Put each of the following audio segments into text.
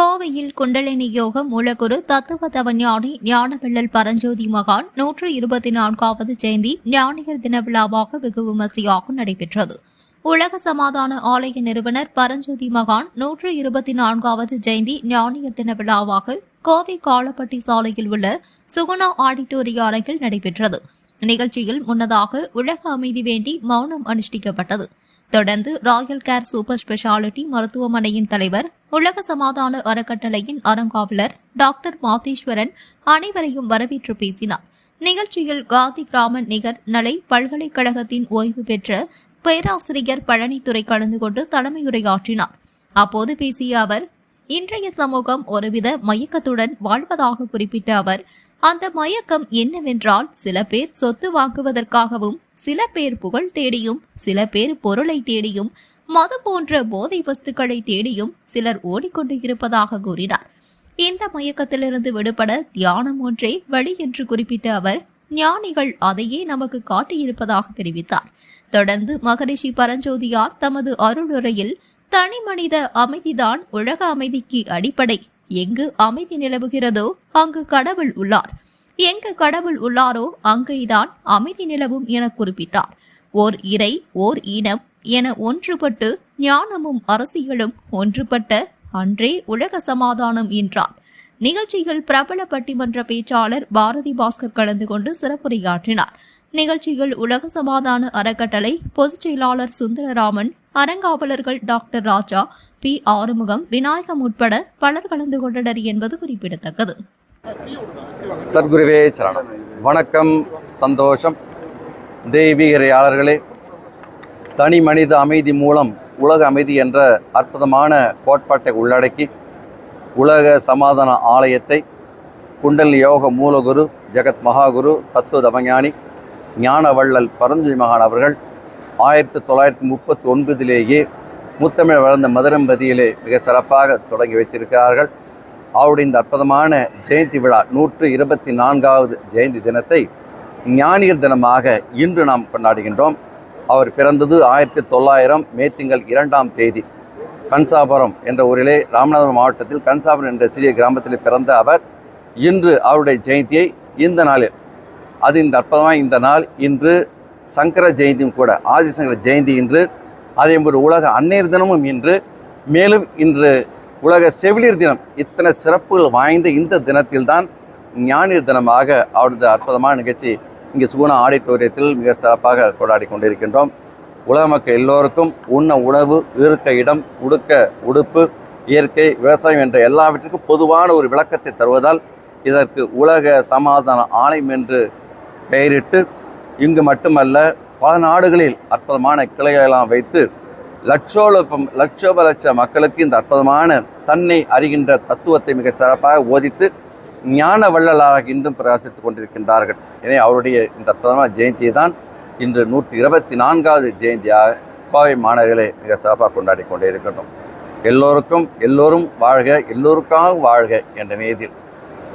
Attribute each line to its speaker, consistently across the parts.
Speaker 1: கோவையில் குண்டலினி யோகம் மூலகுரு தத்துவ ஞானி ஞானவெள்ளல் பரஞ்சோதி மகான் நூற்று இருபத்தி நான்காவது ஜெயந்தி ஞானியர் தின விழாவாக வெகு விமர்சையாக நடைபெற்றது. உலக சமாதான ஆலய நிறுவனர் பரஞ்சோதி மகான் நூற்று இருபத்தி நான்காவது ஜெயந்தி ஞானியர் தின விழாவாக கோவை காலப்பட்டி சாலையில் உள்ள சுகுணா ஆடிட்டோரிய அரங்கில் நடைபெற்றது. நிகழ்ச்சியில் முன்னதாக உலக அமைதி வேண்டி மௌனம் அனுஷ்டிக்கப்பட்டது. தொடர்ந்து ராயல் கேர் சூப்பர் ஸ்பெஷாலிட்டி மருத்துவமனையின் தலைவர் உலக சமாதான அறக்கட்டளையின் அறங்காவலர் டாக்டர் மாதேஸ்வரன் அனைவரையும் வரவேற்று பேசினார். நிகழ்ச்சியில் காந்தி கிராம நிகர் நலை பல்கலைக்கழகத்தின் ஓய்வு பெற்ற பேராசிரியர் பழனித்துறை கலந்து கொண்டு தலைமையுரையாற்றினார். அப்போது பேசிய அவர் இன்றைய சமூகம் ஒருவித மயக்கத்துடன் வாழ்வதாக குறிப்பிட்ட அவர் அந்த மயக்கம் என்னவென்றால் சில பேர் சொத்து வாங்குவதற்காகவும் சில பேர் புகழ் தேடியும் சில பேர் பொருளை தேடியும் மது போன்ற போதை வஸ்துக்களை தேடியும் சிலர் ஓடிக்கொண்டு இருப்பதாக கூறினார். இந்த மயக்கத்திலிருந்து விடுபட தியானம் ஒன்றே வழி என்று குறிப்பிட்ட அவர் ஞானிகள் அதையே நமக்கு காட்டியிருப்பதாக தெரிவித்தார். தொடர்ந்து மகரிஷி பரஞ்சோதியார் தமது அருளுரையில் தனி மனித அமைதிதான் உலக அமைதிக்கு அடிப்படை. எங்கு அமைதி நிலவுகிறதோ அங்கு கடவுள் உள்ளார். எங்கு கடவுள் உள்ளாரோ அங்கேதான் அமைதி நிலவும் என குறிப்பிட்டார். ஓர் இறை ஓர் இனம் என ஒன்றுபட்டு ஞானமும் அரசியலும் ஒன்றுபட்ட அன்றே உலக சமாதானம் என்றார். நிகழ்ச்சியில் பிரபல பட்டிமன்ற பேச்சாளர் பாரதி பாஸ்கர் கலந்து கொண்டு சிறப்புரையாற்றினார். நிகழ்ச்சியில் உலக சமாதான அறக்கட்டளை பொதுச் செயலாளர் சுந்தரராமன் அறங்காவலர்கள் டாக்டர் ராஜா பி. ஆறுமுகம் விநாயகம் உட்பட பலர் கலந்து கொண்டனர் என்பது குறிப்பிடத்தக்கது.
Speaker 2: சத்குருவே சரணம். வணக்கம் சந்தோஷம். தெய்வீகரையாளர்களே தனி மனித அமைதி மூலம் உலக அமைதி என்ற அற்புதமான கோட்பாட்டை உள்ளடக்கி உலக சமாதான ஆலயத்தை குண்டல் யோக மூலகுரு ஜெகத் மகாகுரு தத்துவ தமஞானி ஞானவள்ளல் பரஞ்சு மகான் அவர்கள் ஆயிரத்தி தொள்ளாயிரத்தி முப்பத்தி ஒன்பதிலேயே முத்தமிழ் வளர்ந்த மதுரம்பதியிலே மிக சிறப்பாக தொடங்கி வைத்திருக்கிறார்கள். அவருடைய இந்த அற்புதமான ஜெயந்தி விழா நூற்று இருபத்தி நான்காவது ஜெயந்தி தினத்தை ஞானியர் தினமாக இன்று நாம் கொண்டாடுகின்றோம். அவர் பிறந்தது ஆயிரத்தி தொள்ளாயிரம் மே திங்கள் இரண்டாம் தேதி. கன்சாபுரம் என்ற ஊரிலே ராமநாதபுரம் மாவட்டத்தில் கன்சாபுரம் என்ற சிறிய கிராமத்தில் பிறந்த அவர் இன்று அவருடைய ஜெயந்தியை இந்த நாளில் அது இந்த அற்புதமான இந்த நாள் இன்று சங்கர ஜெயந்தியும் கூட ஆதிசங்கர ஜெயந்தி இன்று அதே போன்று உலக அன்னையர் தினமும் இன்று மேலும் இன்று உலக செவிலியர் தினம். இத்தனை சிறப்புகள் வாய்ந்த இந்த தினத்தில்தான் ஞானியர் தினமாக அவரது அற்புதமான நிகழ்ச்சி இங்கே சுகுணா ஆடிட்டோரியத்தில் மிக சிறப்பாக கொண்டாடி கொண்டிருக்கின்றோம். உலக மக்கள் எல்லோருக்கும் உண்ண உணவு இருக்க இடம் உடுக்க உடுப்பு இயற்கை விவசாயம் என்ற எல்லாவற்றிற்கும் பொதுவான ஒரு விளக்கத்தை தருவதால் இதற்கு உலக சமாதான ஆணையம் என்று பெயரிட்டு இங்கு மட்டுமல்ல பல நாடுகளில் அற்புதமான கிளைகளெல்லாம் வைத்து லட்சோலப்பம் லட்சோப லட்ச மக்களுக்கு இந்த அற்புதமான தன்னை அறிகின்ற தத்துவத்தை மிக சிறப்பாக ஓதித்து ஞான வள்ளலாக இன்றும் பிரகாசித்துக் கொண்டிருக்கின்றார்கள். எனவே அவருடைய இந்த பிரதம ஜெயந்தியை தான் இன்று நூற்றி இருபத்தி நான்காவது ஜெயந்தியாக கோவை மாணவர்களை மிக சிறப்பாக கொண்டாடி கொண்டே இருக்கின்றோம். எல்லோருக்கும் எல்லோரும் வாழ்க எல்லோருக்காகவும் வாழ்க என்ற நேதில்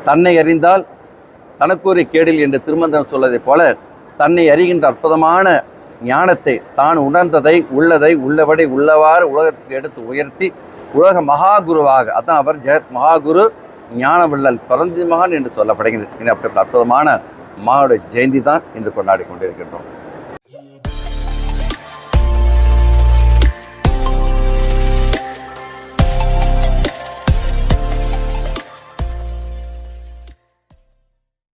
Speaker 2: தன்னை அறிந்தால் தனக்குரிய கேடில் என்று திருமந்தம் சொல்வதைப் போல தன்னை அறிகின்ற அற்புதமான ஞானத்தை தான் உணர்ந்ததை உள்ளதை உள்ளபடி உள்ளவாறு உலகத்துக்கு எடுத்து உயர்த்தி உலக மகாகுருவாக அதான் அவர் ஜெகத் மகாகுரு ஞானவள்ளல் பரந்தி மகான் என்று சொல்லப்படுகிறது. இனி அப்படி அற்புதமான மகாவுடைய ஜெயந்தி தான் இன்று கொண்டாடி கொண்டிருக்கின்றோம்.